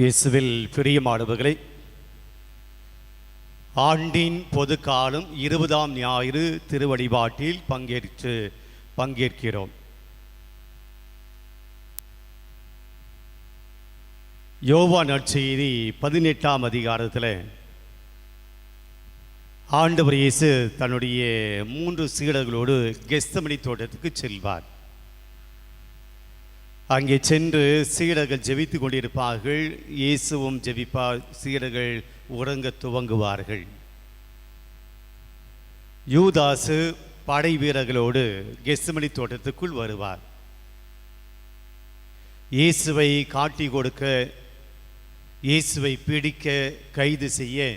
இயேசுவில் பிரியமானவர்களை ஆண்டின் பொது காலம் இருபதாம் ஞாயிறு திருவழிபாட்டில் பங்கேற்று பங்கேற்கிறோம். யோவா நற்செய்தி பதினெட்டாம் அதிகாரத்தில் ஆண்டவர் இயேசு தன்னுடைய மூன்று சீடர்களோடு கெஸ்தமணி தோட்டத்துக்கு செல்வார். அங்கே சென்று சீடர்கள் ஜெபித்து கொண்டிருப்பார்கள். இயேசுவும் ஜெபிப்பார் சீடர்கள் உறங்க துவங்குவார்கள். யூதாசு படை வீரர்களோடு கெஸ்தமணி தோட்டத்துக்குள் வருவார். இயேசுவை காட்டி கொடுக்க இயேசுவை பிடிக்க கைது செய்ய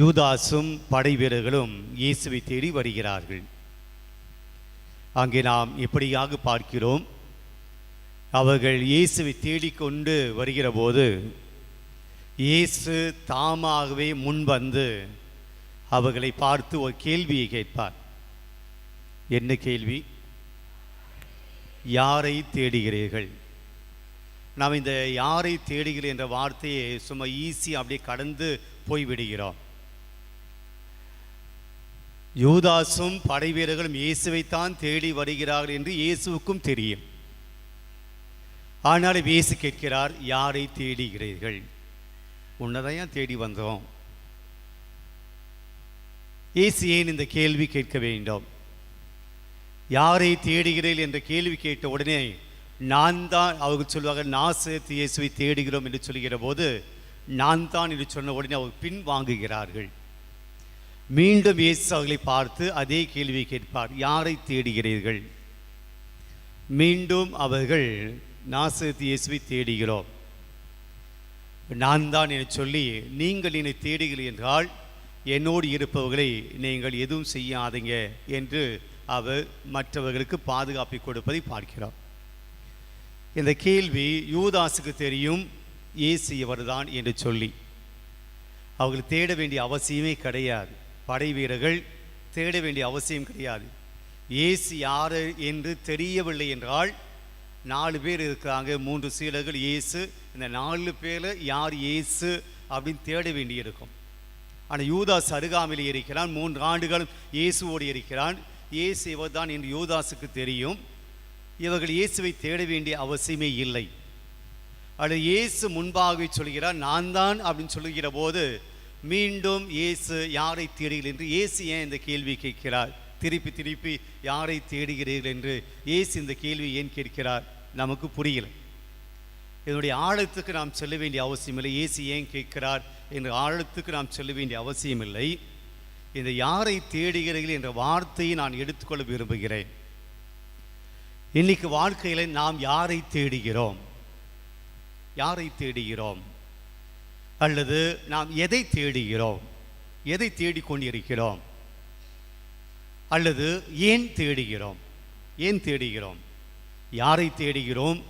யூதாசும் படை வீரர்களும் இயேசுவை தேடி வருகிறார்கள். அங்கே நாம் எப்படியாக பார்க்கிறோம்? அவர்கள் இயேசுவை தேடிக்கொண்டு வருகிற போது இயேசு தாமாகவே முன்வந்து அவர்களை பார்த்து ஒரு கேள்வியை கேட்பார். என்ன கேள்வி? யாரை தேடுகிறீர்கள்? நாம் இந்த யாரை தேடுகிறேன் என்ற வார்த்தையை சும்மா ஈஸி அப்படியே கடந்து போய்விடுகிறோம். யூதாசும் படை வீரர்களும் இயேசுவைத்தான் தேடி வருகிறார்கள் என்று இயேசுவுக்கும் தெரியும். ஆனாலும் இயேசு கேட்கிறார் யாரை தேடுகிறீர்கள்? உன்னதான் தேடி வந்தோம். இயேசு ஏன் இந்த கேள்வி கேட்க வேண்டும்? யாரை தேடுகிறீர்கள்? என்ற கேள்வி கேட்ட உடனே நான் தான் அவங்க சொல்லுவாங்க நாசத்து இயேசுவை தேடுகிறோம் என்று சொல்கிற போது நான் தான் என்று சொன்ன உடனே அவர் பின் வாங்குகிறார்கள். மீண்டும் இயேசு அவர்களை பார்த்து அதே கேள்வியை கேட்பார் யாரை தேடுகிறீர்கள்? மீண்டும் அவர்கள் நாசத்து இயேசுவை தேடுகிறோம். நான் தான் என சொல்லி நீங்கள் என்னை தேடுகிறீர்கள் என்றால் என்னோடு இருப்பவர்களை நீங்கள் எதுவும் செய்யாதீங்க என்று அவர் மற்றவர்களுக்கு பாதுகாப்பை கொடுப்பதை பார்க்கிறோம். இந்த கேள்வி யூதாசுக்கு தெரியும் இயேசு இவர்தான் என்று சொல்லி. அவர்கள் தேட வேண்டிய அவசியமே கிடையாது. படை வீரர்கள் தேட வேண்டிய அவசியம் கிடையாது. இயேசு யார் என்று தெரியவில்லை என்றால் நாலு பேர் இருக்கிறாங்க மூன்று சீலர்கள் இயேசு. இந்த நாலு பேரில் யார் இயேசு அப்படின்னு தேட வேண்டியிருக்கும். ஆனால் யூதாஸ் அருகாமையில் இருக்கிறான் மூன்று ஆண்டுகள் இயேசுவோடு இருக்கிறான். இயேசு இவர்தான் என்று யூதாஸுக்கு தெரியும். இவர்கள் இயேசுவை தேட வேண்டிய அவசியமே இல்லை. அது இயேசு முன்பாகவே சொல்கிறார் நான் தான் அப்படின்னு சொல்லுகிற போது மீண்டும் இயேசு யாரை தேடுகிறேன் என்று இயேசு ஏன் இந்த கேள்வி கேட்கிறார்? திருப்பி திருப்பி யாரை தேடுகிறீர்கள் என்று ஏசு இந்த கேள்வி ஏன் கேட்கிறார்? நமக்கு புரியல. இதனுடைய ஆழத்துக்கு நாம் செல்ல வேண்டிய அவசியமில்லை. ஏசி ஏன் கேட்கிறார் என்ற ஆழத்துக்கு நாம் செல்ல வேண்டிய அவசியமில்லை. இந்த யாரை தேடுகிறீர்கள் என்ற வார்த்தையை நான் எடுத்துக்கொள்ள விரும்புகிறேன். இன்னைக்கு வாழ்க்கையில் நாம் யாரை தேடுகிறோம்? யாரை தேடுகிறோம்? அல்லது நாம் எதை தேடுகிறோம்? எதை தேடிக்கொண்டிருக்கிறோம்? அல்லது ஏன் தேடுகிறோம்? ஏன் தேடுகிறோம்? யாரை தேடுகிறோம்?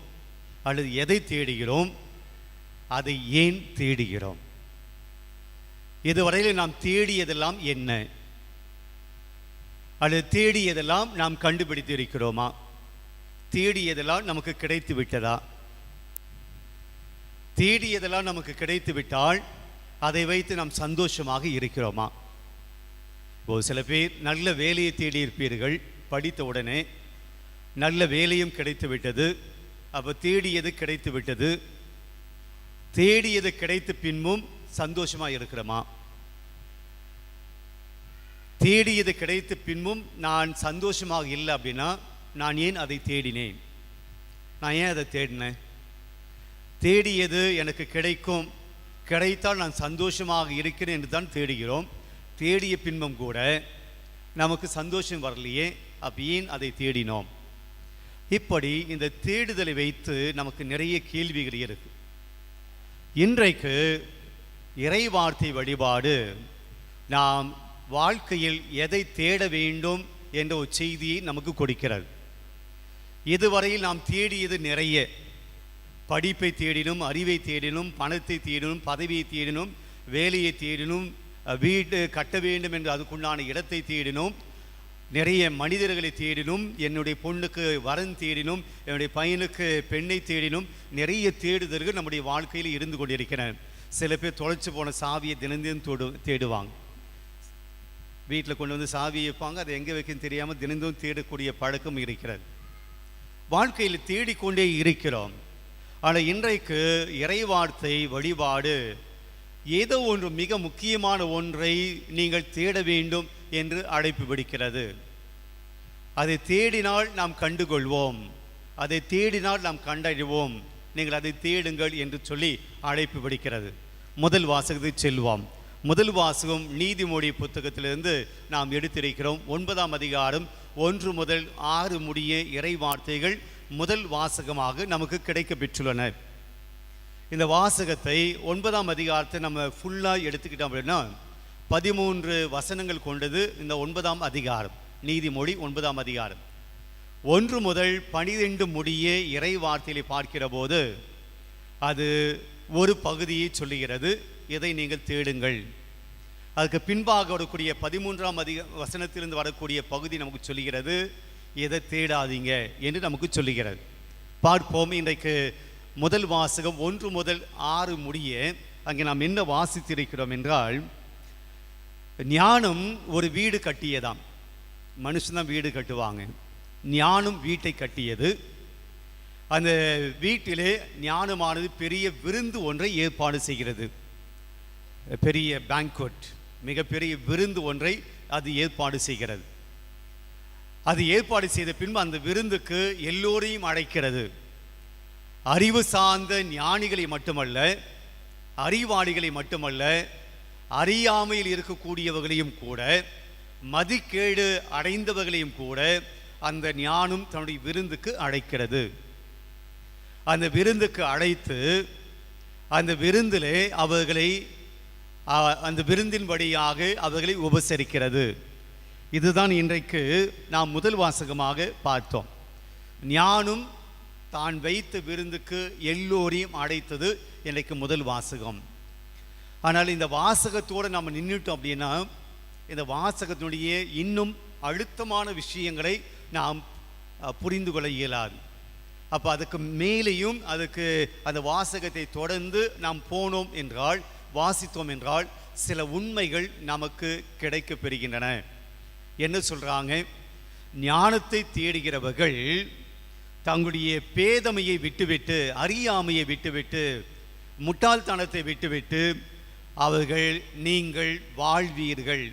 அல்லது எதை தேடுகிறோம்? அதை ஏன் தேடுகிறோம்? இதுவரையில் நாம் தேடியதெல்லாம் என்ன? அல்லது தேடியதெல்லாம் நாம் கண்டுபிடித்து இருக்கிறோமா தேடியதெல்லாம் நமக்கு கிடைத்து விட்டதா? தேடியதெல்லாம் நமக்கு கிடைத்து விட்டால் அதை வைத்து நாம் சந்தோஷமாக இருக்கிறோமா? இப்போது சில பேர் நல்ல வேலையை தேடி இருப்பீர்கள். படித்த உடனே நல்ல வேலையும் கிடைத்து விட்டது. அப்போ தேடியது கிடைத்து விட்டது. தேடியது கிடைத்த பின்பும் சந்தோஷமாக இருக்கிறோமா? தேடியது கிடைத்த பின்பும் நான் சந்தோஷமாக இல்லை அப்படின்னா நான் ஏன் அதை தேடினேன்? நான் ஏன் அதை தேடினேன்? தேடியது எனக்கு கிடைக்கும். கிடைத்தால் நான் சந்தோஷமாக இருக்கிறேன் என்று தான் தேடுகிறோம். தேடிய பின்பும் கூட நமக்கு சந்தோஷம் வரலையே அப்போ ஏன் அதை தேடினோம்? இப்படி இந்த தேடுதலை வைத்து நமக்கு நிறைய கேள்விகள் இருக்கு. இன்றைக்கு இறைவார்த்தை வழிபாடு நாம் வாழ்க்கையில் எதை தேட வேண்டும் என்ற ஒரு செய்தியை நமக்கு கொடுக்கிறது. இதுவரையில் நாம் தேடியது நிறைய. படிப்பை தேடினும் அறிவை தேடினும் பணத்தை தேடினும் பதவியை தேடினும் வேலையை தேடினும் வீடு கட்ட வேண்டும் என்று அதுக்குண்டான இடத்தை தேடினோம். நிறைய மனிதர்களை தேடினும். என்னுடைய பொண்ணுக்கு வரன் தேடினும். என்னுடைய பையனுக்கு பெண்ணை தேடினும். நிறைய தேடுதல்கள் நம்முடைய வாழ்க்கையில் இருந்து கொண்டிருக்கிறேன் சில பேர் தொலைச்சி போன சாவியை தினந்தினம் தேடு தேடுவாங்க. வீட்டில் கொண்டு வந்து சாவியை வைப்பாங்க. அதை எங்கே வைக்கன்னு தெரியாமல் தினந்தும் தேடக்கூடிய பழக்கம் இருக்கிறது. வாழ்க்கையில் தேடிக்கொண்டே இருக்கிறோம். ஆனால் இன்றைக்கு இறைவார்த்தை வழிபாடு ஏதோ ஒன்று மிக முக்கியமான ஒன்றை நீங்கள் தேட வேண்டும் என்று அழைப்பு விடுக்கிறது. அதை தேடினால் நாம் கண்டுகொள்வோம். அதை தேடினால் நாம் கண்டறிவோம். நீங்கள் அதை தேடுங்கள் என்று சொல்லி அழைப்பு விடுக்கிறது. முதல் வாசகத்தை செல்வோம். முதல் வாசகம் நீதிமொழி புத்தகத்திலிருந்து நாம் எடுத்திருக்கிறோம். ஒன்பதாம் அதிகாரம் ஒன்று முதல் ஆறு முடிய இறை வார்த்தைகள் முதல் வாசகமாக நமக்கு கிடைக்க பெற்றுள்ளன இந்த வாசகத்தை ஒன்பதாம் அதிகாரத்தை நம்ம ஃபுல்லாக எடுத்துக்கிட்டோம் அப்படின்னா பதிமூன்று வசனங்கள் கொண்டது இந்த ஒன்பதாம் அதிகாரம். நீதிமொழி ஒன்பதாம் அதிகாரம். ஒன்று முதல் பனிரெண்டு முடியே இறை வார்த்தையை பார்க்கிற போது அது ஒரு பகுதியை சொல்லுகிறது. இதை நீங்கள் தேடுங்கள். அதுக்கு பின்பாக வரக்கூடிய பதிமூன்றாம் அதிக வசனத்திலிருந்து வரக்கூடிய பகுதி நமக்கு சொல்லுகிறது. எதை தேடாதீங்க என்று நமக்கு சொல்லுகிறது. பார்ப்போம் இன்றைக்கு முதல் வாசகம் ஒன்று முதல் ஆறு முடிய அங்கே நாம் என்ன வாசித்திருக்கிறோம் என்றால் ஞானம் ஒரு வீடு கட்டியதாம். மனுஷன்தான் வீடு கட்டுவாங்க. ஞானம் வீட்டை கட்டியது. அந்த வீட்டிலே ஞானமானது பெரிய விருந்து ஒன்றை ஏற்பாடு செய்கிறது. பெரிய பேங்க்வெட் மிகப்பெரிய விருந்து ஒன்றை அது ஏற்பாடு செய்கிறது. அது ஏற்பாடு செய்த பின்பு அந்த விருந்துக்கு எல்லோரையும் அழைக்கிறது. அறிவு சார்ந்த ஞானிகளை மட்டுமல்ல அறிவாளிகளை மட்டுமல்ல அறியாமையில் இருக்கக்கூடியவர்களையும் கூட மதிக்கேடு அடைந்தவர்களையும் கூட அந்த ஞானம் தன்னுடைய விருந்துக்கு அழைக்கிறது. அந்த விருந்துக்கு அழைத்து அந்த விருந்திலே அவர்களை அந்த விருந்தின் வழியாக அவர்களை உபசரிக்கிறது. இதுதான் இன்றைக்கு நாம் முதல் வாசகமாக பார்த்தோம். ஞானம் தான் வைத்த விருந்துக்கு எல்லோரையும் அடைத்தது இன்றைக்கு முதல் வாசகம். ஆனால் இந்த வாசகத்தோடு நம்ம நின்றுட்டோம் அப்படின்னா இந்த வாசகத்தினுடைய இன்னும் அழுத்தமான விஷயங்களை நாம் புரிந்து கொள்ள இயலாது. அப்போ அதுக்கு மேலேயும் அதுக்கு அந்த வாசகத்தை தொடர்ந்து நாம் போனோம் என்றால் வாசித்தோம் என்றால் சில உண்மைகள் நமக்கு கிடைக்கப் பெறுகின்றன. என்ன சொல்கிறாங்க ஞானத்தை தேடுகிறவர்கள் தங்களுடைய பேதமையை விட்டுவிட்டு அறியாமையை விட்டுவிட்டு முட்டாள்தனத்தை விட்டுவிட்டு அவர்கள் நீங்கள் வாழ்வீர்கள்.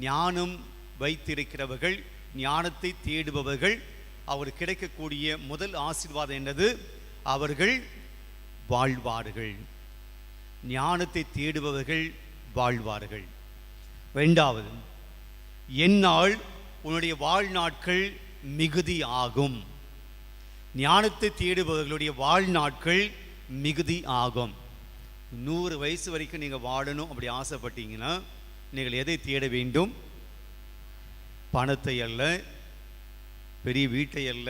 ஞானம் வைத்திருக்கிறவர்கள் ஞானத்தை தேடுபவர்கள் அவர் கிடைக்கக்கூடிய முதல் ஆசீர்வாதம் என்னது? அவர்கள் வாழ்வார்கள். ஞானத்தை தேடுபவர்கள் வாழ்வார்கள். ரெண்டாவது என்னால் உன்னுடைய வாழ்நாட்கள் மிகுதி ஆகும் ஞானத்தை தேடுபவர்களுடைய வாழ்நாட்கள் மிகுதி ஆகும். நூறு வயசு வரைக்கும் நீங்கள் வாழணும் அப்படி ஆசைப்பட்டீங்கன்னா நீங்கள் எதை தேட வேண்டும்? பணத்தை அல்ல பெரிய வீட்டை அல்ல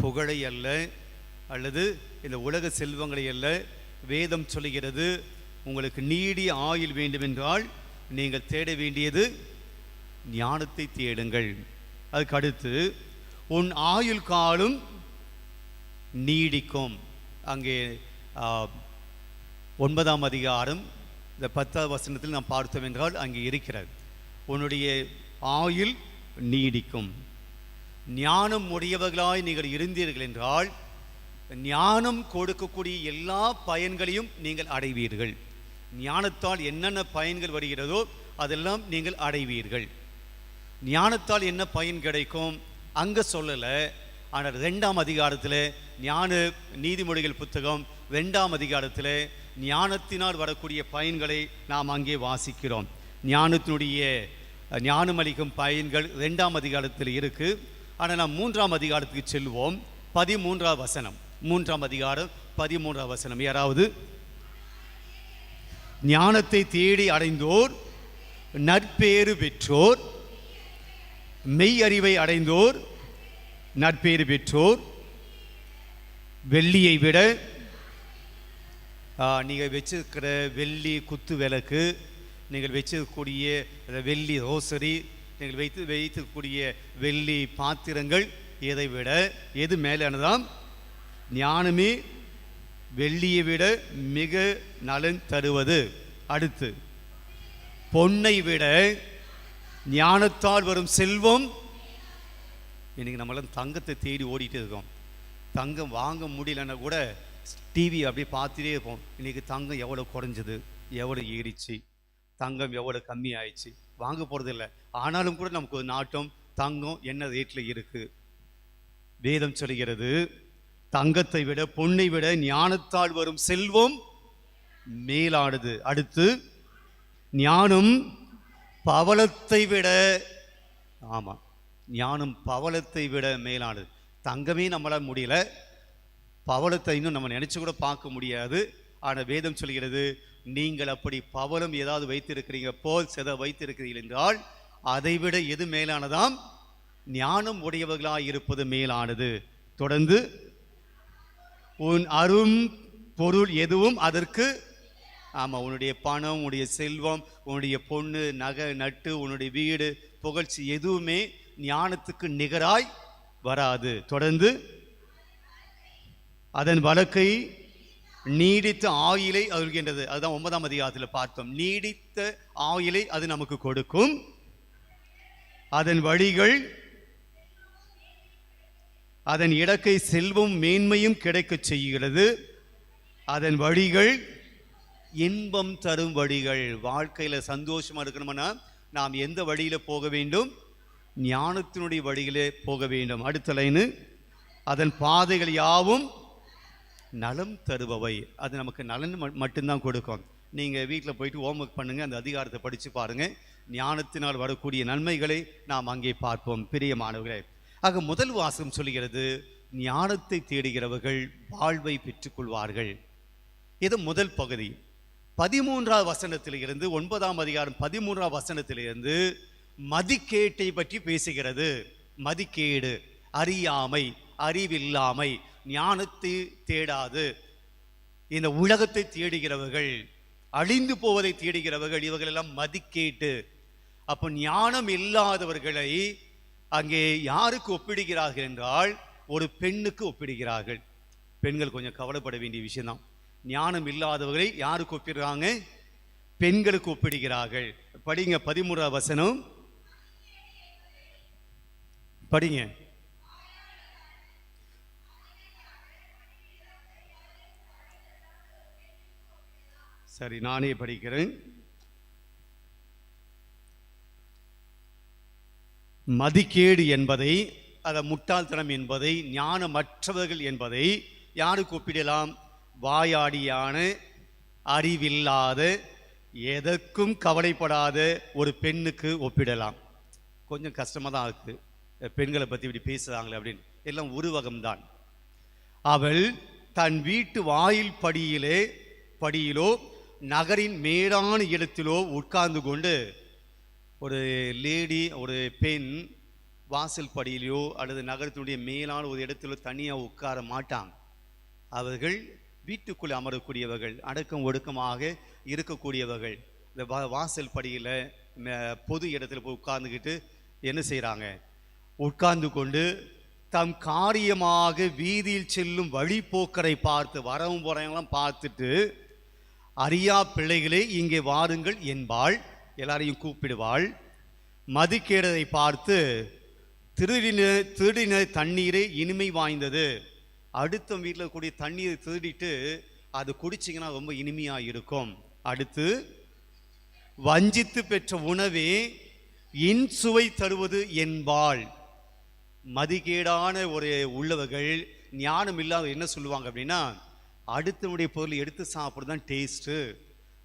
புகழை அல்ல அல்லது இந்த உலக செல்வங்களை அல்ல வேதம் சொல்லுகிறது உங்களுக்கு நீடிய ஆயுள் வேண்டுமென்றால் நீங்கள் தேட வேண்டியது ஞானத்தை தேடுங்கள். அதுக்கு அடுத்து உன் ஆயுள் காலம் நீடிக்கும். அங்கே ஒன்பதாம் அதிகாரம் இந்த பத்தாவது வசனத்தில் நாம் பார்த்தோம் என்றால் அங்கே இருக்கிறது. உன்னுடைய ஆயுள் நீடிக்கும். ஞானம் உடையவர்களாய் நீங்கள் இருந்தீர்கள் என்றால் ஞானம் கொடுக்கக்கூடிய எல்லா பயன்களையும் நீங்கள் அடைவீர்கள். ஞானத்தால் என்னென்ன பயன்கள் வருகிறதோ அதெல்லாம் நீங்கள் அடைவீர்கள். ஞானத்தால் என்ன பயன் கிடைக்கும்? அங்கே சொல்லலை. ஆனால் ரெண்டாம் அதிகாரத்தில் ஞான நீதிமொழிகள் புத்தகம் ரெண்டாம் அதிகாரத்தில் ஞானத்தினால் வரக்கூடிய பயன்களை நாம் அங்கே வாசிக்கிறோம். ஞானத்தினுடைய ஞானம் ஞானமளிக்கும் பயன்கள் ரெண்டாம் அதிகாரத்தில் இருக்கு. ஆனால் நாம் மூன்றாம் அதிகாரத்துக்கு செல்வோம். பதிமூன்றாம் வசனம். மூன்றாம் அதிகாரம் பதிமூன்றாம் வசனம். யாராவது? ஞானத்தை தேடி அடைந்தோர் நற்பேறு பெற்றோர் மெய் அறிவை அடைந்தோர் நற்பேறு பெற்றோர் வெள்ளியை விட நீங்கள் வச்சிருக்கிற வெள்ளி குத்து விளக்கு நீங்கள் வச்சிருக்கக்கூடிய வெள்ளி ரோசரி நீங்கள் வைத்து வைத்திருக்கக்கூடிய வெள்ளி பாத்திரங்கள் இதை விட எது மேலானதாம்? ஞானமே வெள்ளியை விட மிக நலன் தருவது. அடுத்து பொன்னை விட ஞானத்தால் வரும் செல்வம். இன்றைக்கி நம்மளாம் தங்கத்தை தேடி ஓடிட்டு இருக்கோம். தங்கம் வாங்க முடியலன்னா கூட டிவி அப்படியே பார்த்துட்டே இருப்போம். இன்னைக்கு தங்கம் எவ்வளோ குறைஞ்சது எவ்வளோ ஏறிச்சு தங்கம் எவ்வளோ கம்மி ஆயிடுச்சு வாங்க போகிறதில்ல ஆனாலும் கூட நமக்கு ஒரு நாட்டம் தங்கம் என்ன ரேட்டில் இருக்குது வேதம் சொல்கிறது தங்கத்தை விட பொண்ணை விட ஞானத்தால் வரும் செல்வம் மேலானது. அடுத்து ஞானம் பவளத்தை விட ஆமாம் ஞானம் பவளத்தை விட மேலானது. தங்கமே நம்மளால் முடியல. பவளத்தை இன்னும் நம்ம நினச்சி கூட பார்க்க முடியாது. ஆனால் வேதம் சொல்கிறது நீங்கள் அப்படி பவளம் ஏதாவது வைத்திருக்கிறீங்க போல் செத வைத்திருக்கிறீர்கள் என்றால் அதைவிட எது மேலானதாம்? ஞானம் உடையவர்களாக இருப்பது மேலானது. தொடர்ந்து உன் அரும் பொருள் எதுவும் அதற்கு ஆமாம் உன்னுடைய பணம் உன்னுடைய செல்வம் உன்னுடைய பொண்ணு நகை நட்டு உன்னுடைய வீடு புகழ்ச்சி எதுவுமே ஞானத்துக்கு நிகராய் வராது. தொடர்ந்து அதன் வழக்கை நீடித்த ஆயிலை அருள்கின்றது. அதுதான் ஒன்பதாம் அதிகாரத்தில் பார்த்தோம். நீடித்த ஆயிலை அது நமக்கு கொடுக்கும். அதன் வழிகள் அதன் இடக்கை செல்வம் மேன்மையும் கிடைக்கச் செய்கிறது. அதன் வழிகள் இன்பம் தரும் வழிகள். வாழ்க்கையில சந்தோஷமாக இருக்கணும்னா நாம் எந்த வழியில் போக வேண்டும்? ஞானத்தினுடைய வழியிலே போக வேண்டும். அடுத்த லைனு அதன் பாதைகள் யாவும் நலம் தருபவை. அது நமக்கு நலன் ம- மட்டும்தான் கொடுக்கும். நீங்கள் வீட்டில் போயிட்டு ஹோம்ஒர்க் பண்ணுங்கள் அந்த அதிகாரத்தை படித்து பாருங்கள் ஞானத்தினால் வரக்கூடிய நன்மைகளை நாம் அங்கே பார்ப்போம் பிரியமானவர்களே. ஆக முதல் வாசகம் சொல்கிறது ஞானத்தை தேடுகிறவர்கள் வாழ்வை பெற்றுக்கொள்வார்கள். இது முதல் பகுதி. பதிமூன்றாவது வசனத்திலிருந்து ஒன்பதாம் அதிகாரம் பதிமூன்றாம் வசனத்திலிருந்து மதிக்கேட்டை பற்றி பேசுகிறது. மதிக்கேடு அறியாமை அறிவில்லாமை ஞானத்தை தேடாது. இந்த உலகத்தை தேடுகிறவர்கள் அழிந்து போவதை தேடுகிறவர்கள் இவர்கள் எல்லாம் மதிக்கேட்டு அப்போ ஞானம் இல்லாதவர்களை அங்கே யாருக்கு ஒப்பிடுகிறார்கள் என்றால் ஒரு பெண்ணுக்கு ஒப்பிடுகிறார்கள். பெண்கள் கொஞ்சம் கவலைப்பட வேண்டிய விஷயம்தான். ஞானம் இல்லாதவர்களை யாருக்கு ஒப்பிடுறாங்க? பெண்களுக்கு ஒப்பிடுகிறார்கள். படிங்க பதிமூறாவது வசனம். படிங்க. சரி நானே படிக்கிறேன். மதிக்கேடு என்பதை அதை முட்டாள்தனம் என்பதை ஞானமற்றவர்கள் என்பதை யாருக்கு ஒப்பிடலாம் வாயாடியான அறிவில்லாத எதற்கும் கவலைப்படாத ஒரு பெண்ணுக்கு ஒப்பிடலாம். கொஞ்சம் கஷ்டமாக தான் இருக்குது பெண்களை பற்றி இப்படி பேசுகிறாங்களே அப்படின்னு. எல்லாம் உருவகம்தான் அவள் தன் வீட்டு வாயில் படியிலே படியிலோ நகரின் மேடான இடத்திலோ உட்கார்ந்து கொண்டு ஒரு லேடி ஒரு பெண் வாசல் படியிலையோ அல்லது நகரத்தினுடைய மேலான ஒரு இடத்திலோ தனியாக உட்கார மாட்டாங்க அவர்கள் வீட்டுக்குள் அமரக்கூடியவர்கள் அடக்கம் ஒடுக்கமாக இருக்கக்கூடியவர்கள். இந்த வா வாசல் படியில் பொது இடத்துல போய் உட்கார்ந்துக்கிட்டு என்ன செய்கிறாங்க உட்கார்ந்து கொண்டு தம் காரியமாக வீதியில் செல்லும் வழிபோக்கரை பார்த்து வரவும் போகிறவங்களாம் பார்த்துட்டு அறியா பிள்ளைகளே இங்கே வாருங்கள் என்பாள். எல்லாரையும் கூப்பிடுவாள். மதிக்கேடதை பார்த்து திருடின திருடின தண்ணீரே இனிமை வாய்ந்தது. அடுத்த வீட்டில் கூடிய தண்ணீரை திருடிட்டு அது குடிச்சிங்கன்னா ரொம்ப இனிமையாக இருக்கும். அடுத்து வஞ்சித்து பெற்ற உணவே இன்சுவை தருவது என்பாள். மதிகேடான ஒரு உள்ளவர்கள் ஞானம் இல்லாத என்ன சொல்லுவாங்க அப்படின்னா அடுத்தனுடைய பொருள் எடுத்து சாப்பிட்றது தான் டேஸ்ட்டு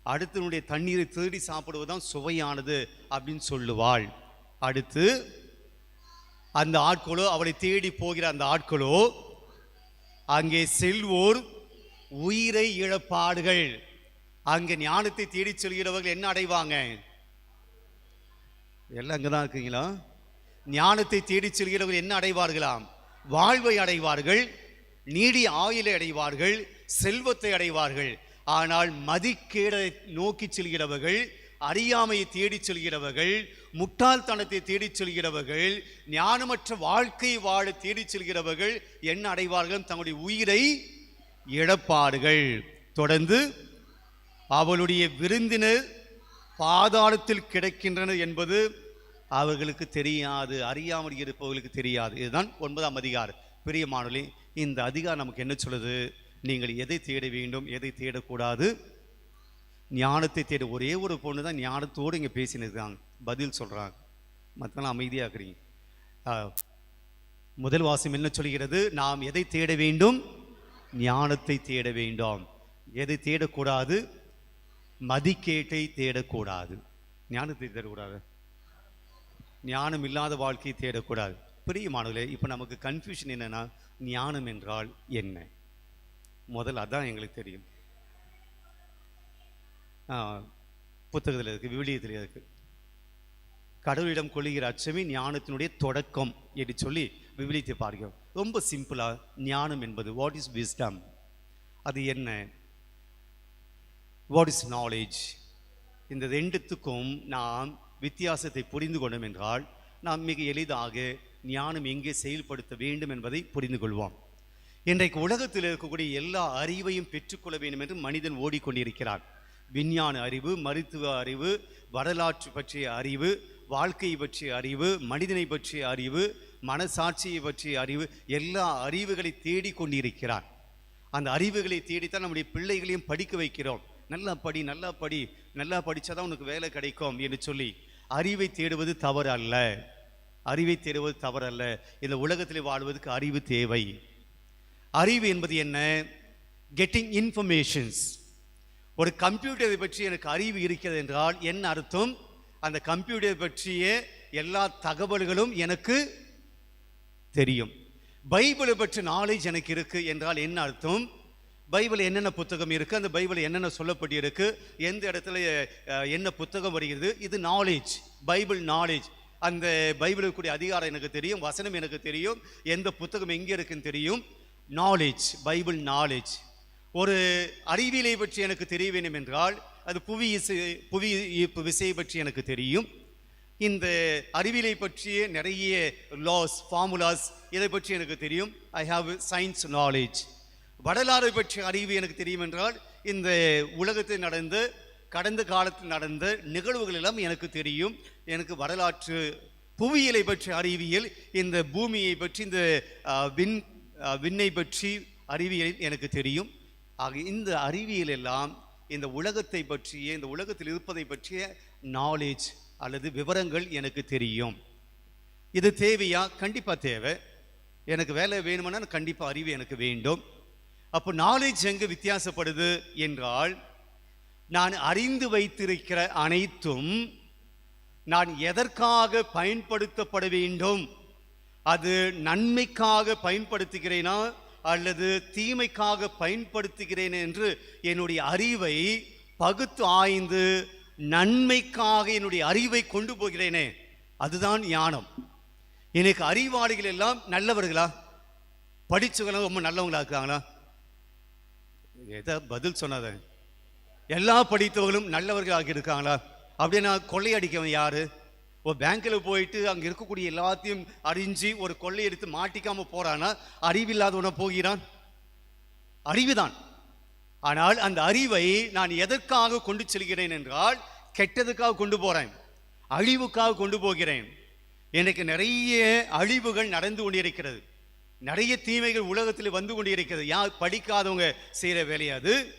அடுத்தனுடைய தண்ணீரை தேடி சாப்பிடுவது தான் சுவையானது அப்படின்னு சொல்லுவாள். அடுத்து அந்த ஆட்களோ அவளை தேடி போகிற அந்த ஆட்களோ அங்கே செல்வோர் உயிரை இழப்பாடுகள் அங்கே ஞானத்தை தேடி செல்கிறவர்கள் என்ன அடைவாங்க? எல்லாம் அங்கே தான் இருக்கீங்களா? ஞானத்தை தேடிச் செல்கிறவர்கள் என்ன அடைவார்களாம்? வாழ்வை அடைவார்கள் நீடி ஆயுளை அடைவார்கள் செல்வத்தை அடைவார்கள். ஆனால் மதிக்கேடை நோக்கி செல்கிறவர்கள் அறியாமையை தேடிச் செல்கிறவர்கள் முட்டாள்தனத்தை தேடிச் செல்கிறவர்கள் ஞானமற்ற வாழ்க்கை வாழ தேடிச் செல்கிறவர்கள் என்ன அடைவார்கள்? தங்களுடைய உயிரை இழப்பார்கள். தொடர்ந்து அவளுடைய விருந்தினர் பாதாளத்தில் கிடைக்கின்றனர் என்பது அவர்களுக்கு தெரியாது அறியாமல் இருப்பவர்களுக்கு தெரியாது. இதுதான் ஒன்பதாம் அதிகாரம். பெரிய மாணவர்களே இந்த அதிகாரம் நமக்கு என்ன சொல்லுது? நீங்கள் எதை தேட வேண்டும் எதை தேடக்கூடாது? ஞானத்தை தேட. ஒரே ஒரு பொண்ணு தான் ஞானத்தோடு இங்கே பேசினிருக்காங்க. பதில் சொல்கிறாங்க மற்றெல்லாம் அமைதியாக இருக்கிறீங்க. முதல் வாசம் என்ன சொல்கிறது நாம் எதை தேட வேண்டும்? ஞானத்தை தேட வேண்டும். எதை தேடக்கூடாது? மதிக்கேட்டை தேடக்கூடாது. ஞானத்தை தேடக்கூடாது. ஞானம் இல்லாத வாழ்க்கையை தேடக்கூடாது. பிரியமானவர்களே இப்போ நமக்கு கன்ஃபியூஷன் என்னன்னா ஞானம் என்றால் என்ன? முதல்ல அதான் எங்களுக்கு தெரியும். புத்தகத்தில் இருக்குது விவிலியத்தில் இருக்கு. கடவுளிடம் கொள்ளுகிற அச்சமே ஞானத்தினுடைய தொடக்கம் என்று சொல்லி விவிலியத்தை பார்க்கிறோம் ரொம்ப சிம்பிளாக ஞானம் என்பது வாட் இஸ் விஸ்டம் அது என்ன? வாட் இஸ் நாலேஜ் இந்த ரெண்டுத்துக்கும் நாம் வித்தியாசத்தை புரிந்து கொண்டோம் என்றால் நாம் மிக எளிதாக ஞானம் எங்கே செயல்படுத்த வேண்டும் என்பதை புரிந்து கொள்வோம். இன்றைக்கு உலகத்தில் இருக்கக்கூடிய எல்லா அறிவையும் பெற்றுக்கொள்ள வேண்டும் என்று மனிதன் ஓடிக்கொண்டிருக்கிறான். விஞ்ஞான அறிவு மருத்துவ அறிவு வரலாற்று பற்றிய அறிவு வாழ்க்கை பற்றிய அறிவு மனிதனை பற்றிய அறிவு மனசாட்சியை பற்றிய அறிவு எல்லா அறிவுகளை தேடிக்கொண்டிருக்கிறான் அந்த அறிவுகளை தேடித்தான் நம்முடைய பிள்ளைகளையும் படிக்க வைக்கிறோம். நல்லா படி நல்லா படி நல்லா படித்தாதான் உனக்கு வேலை கிடைக்கும் என்று சொல்லி அறிவை தேடுவது தவறு அல்ல அறிவை தேடுவது தவறு அல்ல இந்த உலகத்தில் வாழ்வதற்கு அறிவு தேவை. அறிவு என்பது என்ன? கெட்டிங் இன்ஃபர்மேஷன்ஸ் ஒரு கம்ப்யூட்டரை பற்றி எனக்கு அறிவு இருக்கிறது என்றால் என்ன அர்த்தம்? அந்த கம்ப்யூட்டரை பற்றிய எல்லா தகவல்களும் எனக்கு தெரியும். பைபிளை பற்றி நாலேஜ் எனக்கு இருக்குது என்றால் என்ன அர்த்தம்? பைபிள் என்னென்ன புத்தகம் இருக்குது அந்த பைபிள் என்னென்ன சொல்லப்பட்டிருக்கு? எந்த இடத்துல என்ன புத்தகம் வருகிறது? இது நாலேஜ் பைபிள் நாலேஜ் அந்த பைபிளுக்குரிய அதிகாரம் எனக்கு தெரியும் வசனம் எனக்கு தெரியும் எந்த புத்தகம் எங்கே இருக்குன்னு தெரியும். நாலேஜ் பைபிள் நாலேஜ் ஒரு அறிவியலை பற்றி எனக்கு தெரிய வேண்டும் என்றால் அது புவி இசை- புவி ஈர்ப்பு விசையை பற்றி எனக்கு தெரியும். இந்த அறிவியலை பற்றிய நிறைய லாஸ் ஃபார்முலாஸ் இதை பற்றி எனக்கு தெரியும். ஐ ஹாவ் சயின்ஸ் நாலேஜ் வரலாறு பற்றிய அறிவு எனக்கு தெரியும் என்றால் இந்த உலகத்தில் நடந்த கடந்த காலத்தில் நடந்த நிகழ்வுகள் எல்லாம் எனக்கு தெரியும். எனக்கு வரலாற்று புவியியலை பற்றிய அறிவியல் இந்த பூமியை பற்றி இந்த விண் விண்ணை பற்றி அறிவியல் எனக்கு தெரியும். ஆக இந்த அறிவியல் எல்லாம் இந்த உலகத்தை பற்றிய இந்த உலகத்தில் இருப்பதை பற்றிய நாலேஜ் அல்லது விவரங்கள் எனக்கு தெரியும். இது தேவையா? கண்டிப்பாக தேவை. எனக்கு வேலை வேணுமானால் கண்டிப்பாக அறிவு எனக்கு வேண்டும். அப்போ நாலேஜ் எங்கு வித்தியாசப்படுது என்றால் நான் அறிந்து வைத்திருக்கிற அனைத்தும் நான் எதற்காக பயன்படுத்தப்பட வேண்டும்? அது நன்மைக்காக பயன்படுத்துகிறேனா? அல்லது தீமைக்காக பயன்படுத்துகிறேன் என்று என்னுடைய அறிவை பகுத்து ஆய்ந்து நன்மைக்காக என்னுடைய அறிவை கொண்டு போகிறேனே அதுதான் ஞானம். எனக்கு அறிவாளிகள் எல்லாம் நல்லவர்களா? படித்தவங்களாம் ரொம்ப நல்லவங்களா இருக்காங்களா? எதை பதில் சொன்னத? எல்லா படித்தவர்களும் நல்லவர்களாக இருக்காங்களா? அப்படின்னா கொள்ளையடிக்கவன் யாரு? ஒரு பேங்க்கில் போயிட்டு அங்கே இருக்கக்கூடிய எல்லாத்தையும் அறிஞ்சு ஒரு கொள்ளையடித்து மாட்டிக்காமல் போகிறான்னா அறிவில்லாதவனை போகிறான்? அறிவுதான். ஆனால் அந்த அறிவை நான் எதற்காக கொண்டு செல்கிறேன் என்றால் கெட்டதுக்காக கொண்டு போகிறேன் அழிவுக்காக கொண்டு போகிறேன். எனக்கு நிறைய அழிவுகள் நடந்து கொண்டிருக்கிறது. நிறைய தீமைகள் உலகத்தில் வந்து கொண்டிருக்கிறது. யார் படிக்காதவங்க செய்கிற வேலையாது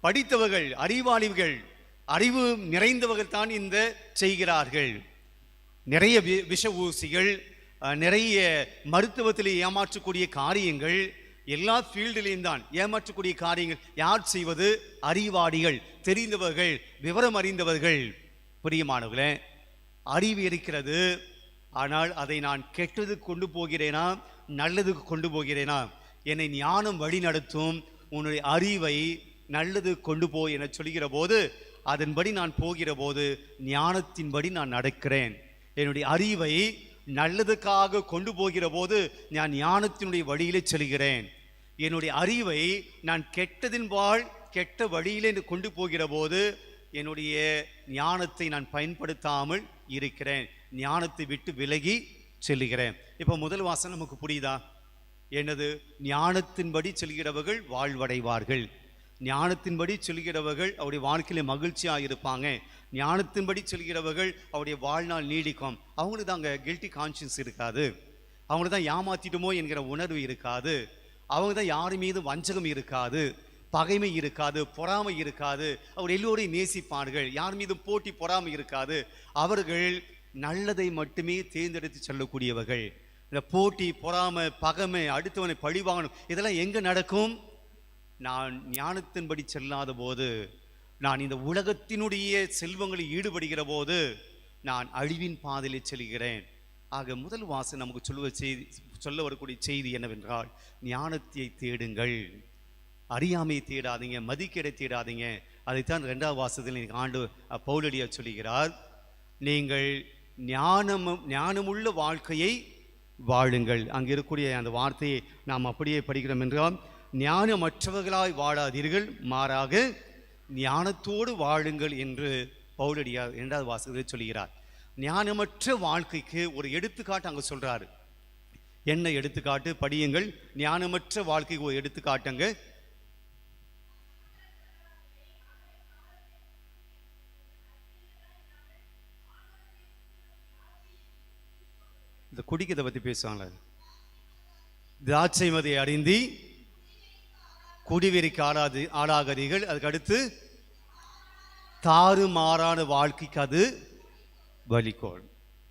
படித்தவர்கள் அறிவாளிகள் அறிவு நிறைந்தவர்கள் தான் இந்த செய்கிறார்கள். நிறைய வி- விஷ ஊசிகள் நிறைய மருத்துவத்தில் ஏமாற்றக்கூடிய காரியங்கள் எல்லா ஃபீல்டிலையும் தான் ஏமாற்றக்கூடிய காரியங்கள். யார் செய்வது? அறிவாளிகள் தெரிந்தவர்கள் விவரம் அறிந்தவர்கள். பிரியமானவர்களே அறிவு இருக்கிறது. ஆனால் அதை நான் கெட்டதுக்கு கொண்டு போகிறேனா நல்லதுக்கு கொண்டு போகிறேனா? என்னை ஞானம் வழி நடத்தும் உன்னுடைய அறிவை நல்லது கொண்டு போ என சொல்கிற போது அதன்படி நான் போகிற போது ஞானத்தின்படி நான் நடக்கிறேன். என்னுடைய அறிவை நல்லதுக்காக கொண்டு போகிற போது நான் ஞானத்தினுடைய வழியிலே செல்கிறேன். என்னுடைய அறிவை நான் கெட்டதின்பால் கெட்ட வழியிலே கொண்டு போகிற போது என்னுடைய ஞானத்தை நான் பயன்படுத்தாமல் இருக்கிறேன். ஞானத்தை விட்டு விலகி செல்லுகிறேன். இப்போ முதல் வாசனை நமக்கு புரியுதா? என்னது? ஞானத்தின்படி செல்கிறவர்கள் வாழ்வடைவார்கள். ஞானத்தின்படி செல்கிறவர்கள் அவருடைய வாழ்க்கையில் மகிழ்ச்சியாக இருப்பாங்க. ஞானத்தின்படி செல்கிறவர்கள் அவருடைய வாழ்நாள் நீடிக்கும். அவங்களுக்கு தாங்க கில்ட்டி கான்ஷியன்ஸ் இருக்காது. அவங்களுக்கு தான் ஏமாற்றிட்டுமோ என்கிற உணர்வு இருக்காது. அவங்க தான் யார் மீது வஞ்சகம் இருக்காது. பகைமை இருக்காது பொறாமை இருக்காது. அவர் எல்லோரையும் நேசிப்பார்கள். யார் மீதும் போட்டி பொறாமை இருக்காது. அவர்கள் நல்லதை மட்டுமே தேர்ந்தெடுத்து செல்லக்கூடியவர்கள். இந்த போட்டி பொறாமை பகைமை அடுத்தவனை பழிவாங்கணும் இதெல்லாம் எங்கே நடக்கும்? நான் ஞானத்தின்படி செல்லாத போது நான் இந்த உலகத்தினுடைய செல்வங்களில் ஈடுபடுகிற போது நான் அழிவின் பாதையிலே செல்கிறேன். ஆக முதல் வாசன் நமக்கு சொல்லுவ செய்தி சொல்ல வரக்கூடிய செய்தி என்னவென்றால் ஞானத்தை தேடுங்கள். அறியாமையை தேடாதீங்க மதிக்கீடை தேடாதீங்க. அதைத்தான் ரெண்டாவது வாசத்தில் ஆண்டு பௌலடியா சொல்கிறார் சொல்லுகிறார். நீங்கள் ஞானமும் ஞானமுள்ள வாழ்க்கையை வாழுங்கள். அங்கே இருக்கக்கூடிய அந்த வார்த்தையை நாம் அப்படியே படிக்கிறோம் என்றால் ஞானமற்றவர்களாய் வாழாதீர்கள் மாறாக ஞானத்தோடு வாழுங்கள் என்று பௌலடியார் இரண்டாவது வாசகத்தில் சொல்கிறார் ஞானமற்ற வாழ்க்கைக்கு ஒரு எடுத்துக்காட்டு அங்கே சொல்கிறாரு என்ன எடுத்துக்காட்டு? படியுங்கள். ஞானமற்ற வாழ்க்கைக்கு ஒரு எடுத்துக்காட்டுங்க இந்த குடிக்கிறத பற்றி பேசுவாங்களே. திராட்சை மதியை அறிந்தி குடிவெறிக்கு ஆடாது ஆடாகிறீர்கள் அதுக்கடுத்து தாறு தாறுமாறான வாழ்க்கைக்கு அது வலிக்கோள்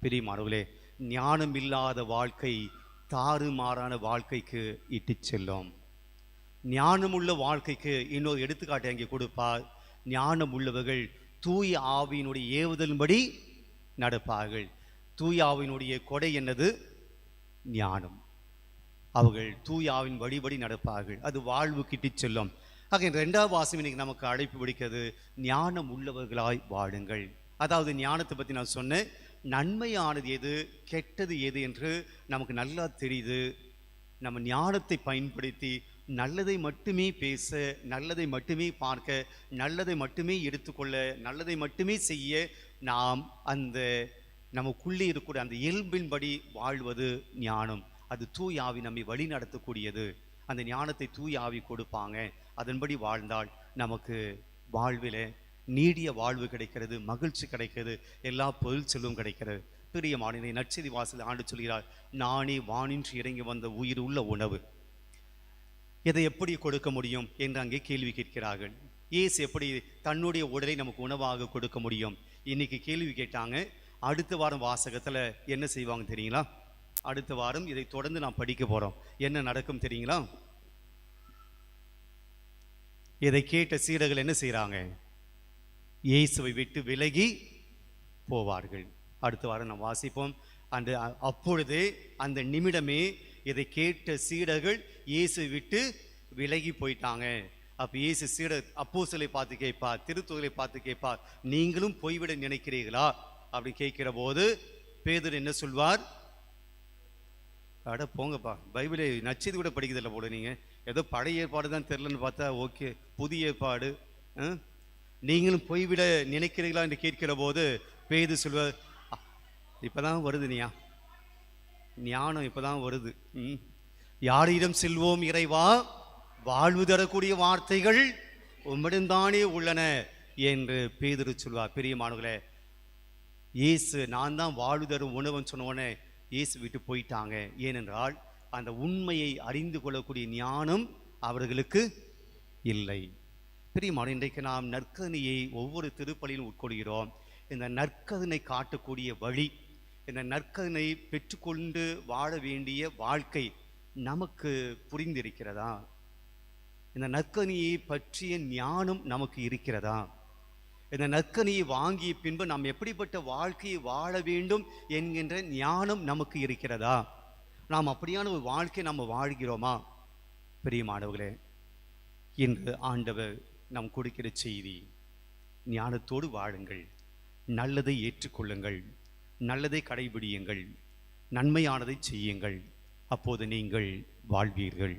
பிரியமானவர்களே ஞானம் இல்லாத வாழ்க்கை தாறுமாறான வாழ்க்கைக்கு இட்டுச் செல்லும். ஞானமுள்ள வாழ்க்கைக்கு இன்னொரு எடுத்துக்காட்டு அங்கே கொடுப்பார் ஞானம் உள்ளவர்கள் தூய ஆவியினுடைய ஏவுதலின்படி நடப்பார்கள். தூயாவினுடைய கொடை என்னது? ஞானம். அவர்கள் தூயாவின் வழிபடி நடப்பார்கள். அது வாழ்வு கிட்டிச் செல்லும். ஆக ரெண்டாவது வாசம் இன்னைக்கு நமக்கு அழைப்பு பிடிக்கிறது ஞானம் உள்ளவர்களாய் வாழுங்கள். அதாவது ஞானத்தை பற்றி நான் சொன்னேன். நன்மையானது எது? கெட்டது எது என்று நமக்கு நல்லா தெரியுது. நம்ம ஞானத்தை பயன்படுத்தி நல்லதை மட்டுமே பேச நல்லதை மட்டுமே பார்க்க நல்லதை மட்டுமே எடுத்துக்கொள்ள நல்லதை மட்டுமே செய்ய நாம் அந்த நமக்குள்ளே இருக்கக்கூடிய அந்த இயல்பின்படி வாழ்வது ஞானம். அது தூய் ஆவி நம்மை வழி நடத்தக்கூடியது. அந்த ஞானத்தை தூய் ஆவி கொடுப்பாங்க. அதன்படி வாழ்ந்தால் நமக்கு வாழ்வில் நீடிய வாழ்வு கிடைக்கிறது மகிழ்ச்சி கிடைக்கிறது எல்லா பொருள் செல்வம் கிடைக்கிறது. பெரிய மாநிலை நச்சதி வாசல் ஆண்டு சொல்கிறார் நானே வானின்று இறங்கி வந்த உயிர் உள்ள உணவு. இதை எப்படி கொடுக்க முடியும்? என்று அங்கே கேள்வி கேட்கிறார்கள். ஏசு எப்படி தன்னுடைய உடலை நமக்கு உணவாக கொடுக்க முடியும்? இன்னைக்கு கேள்வி கேட்டாங்க அடுத்த வாரம் வாசகத்தில் என்ன செய்வாங்க தெரியுங்களா? அடுத்த வாரம் இதை தொடர்ந்து நாம் படிக்க போகிறோம் என்ன நடக்கும் தெரியுங்களா? இதை கேட்ட சீடர்கள் என்ன செய்கிறாங்க இயேசுவை விட்டு விலகி போவார்கள். அடுத்த வாரம் நாம் வாசிப்போம். அந்த அப்பொழுது அந்த நிமிடமே இதை கேட்ட சீடர்கள் இயேசு விட்டு விலகி போயிட்டாங்க. அப்போ இயேசு சீடர் அப்போஸ்தலரை பார்த்து கேட்பார் திருத்துதலை பார்த்து கேட்பார் நீங்களும் போய்விட நினைக்கிறீர்களா? அப்படி கேட்கிற போது பேதர் என்ன சொல்வார்? அட போங்கப்பா பைபிளை நச்சது கூட படிக்கிறதில்ல போல நீங்கள் ஏதோ பழைய ஏற்பாடு தான் தெரிலன்னு பார்த்தா ஓகே புதிய ஏற்பாடு நீங்களும் போய்விட நினைக்கிறீர்களா என்று கேட்கிற போது பேது சொல்வார் இப்போ தான் வருது நீயா ஞானம் இப்போ தான் வருது ம். யாரிடம் செல்வோம் இறைவா? வாழ்வு தரக்கூடிய வார்த்தைகள் உம்மிடம்தானே உள்ளன என்று பேதுரு சொல்வார். பெரியமானவர்களே இயேசு நான் தான் வாழ்வு தரும் உணவுன்னு சொன்னோடனே இயேசு விட்டு போயிட்டாங்க. ஏனென்றால் அந்த உண்மையை அறிந்து கொள்ளக்கூடிய ஞானம் அவர்களுக்கு இல்லை. பிரியமான இன்றைக்கு நாம் நற்கதனையை ஒவ்வொரு திருப்பலியிலும் உட்கொள்கிறோம். இந்த நற்கதனை காட்டக்கூடிய வழி இந்த நற்கதனை பெற்றுக்கொண்டு வாழ வேண்டிய வாழ்க்கை நமக்கு புரிந்திருக்கிறதா? இந்த நற்கனியை பற்றிய ஞானம் நமக்கு இருக்கிறதா? இந்த நற்கனியை வாங்கிய பின்பு நாம் எப்படிப்பட்ட வாழ்க்கையை வாழ வேண்டும் என்கின்ற ஞானம் நமக்கு இருக்கிறதா? நாம் அப்படியான ஒரு வாழ்க்கை நம்ம வாழ்கிறோமா? பிரியமானவர்களே இன்று ஆண்டவர் நாம் கொடுக்கிற செய்தி ஞானத்தோடு வாழுங்கள் நல்லதை ஏற்றுக்கொள்ளுங்கள் நல்லதை கடைபிடியுங்கள் நன்மையானதை செய்யுங்கள் அப்போது நீங்கள் வாழ்வீர்கள்.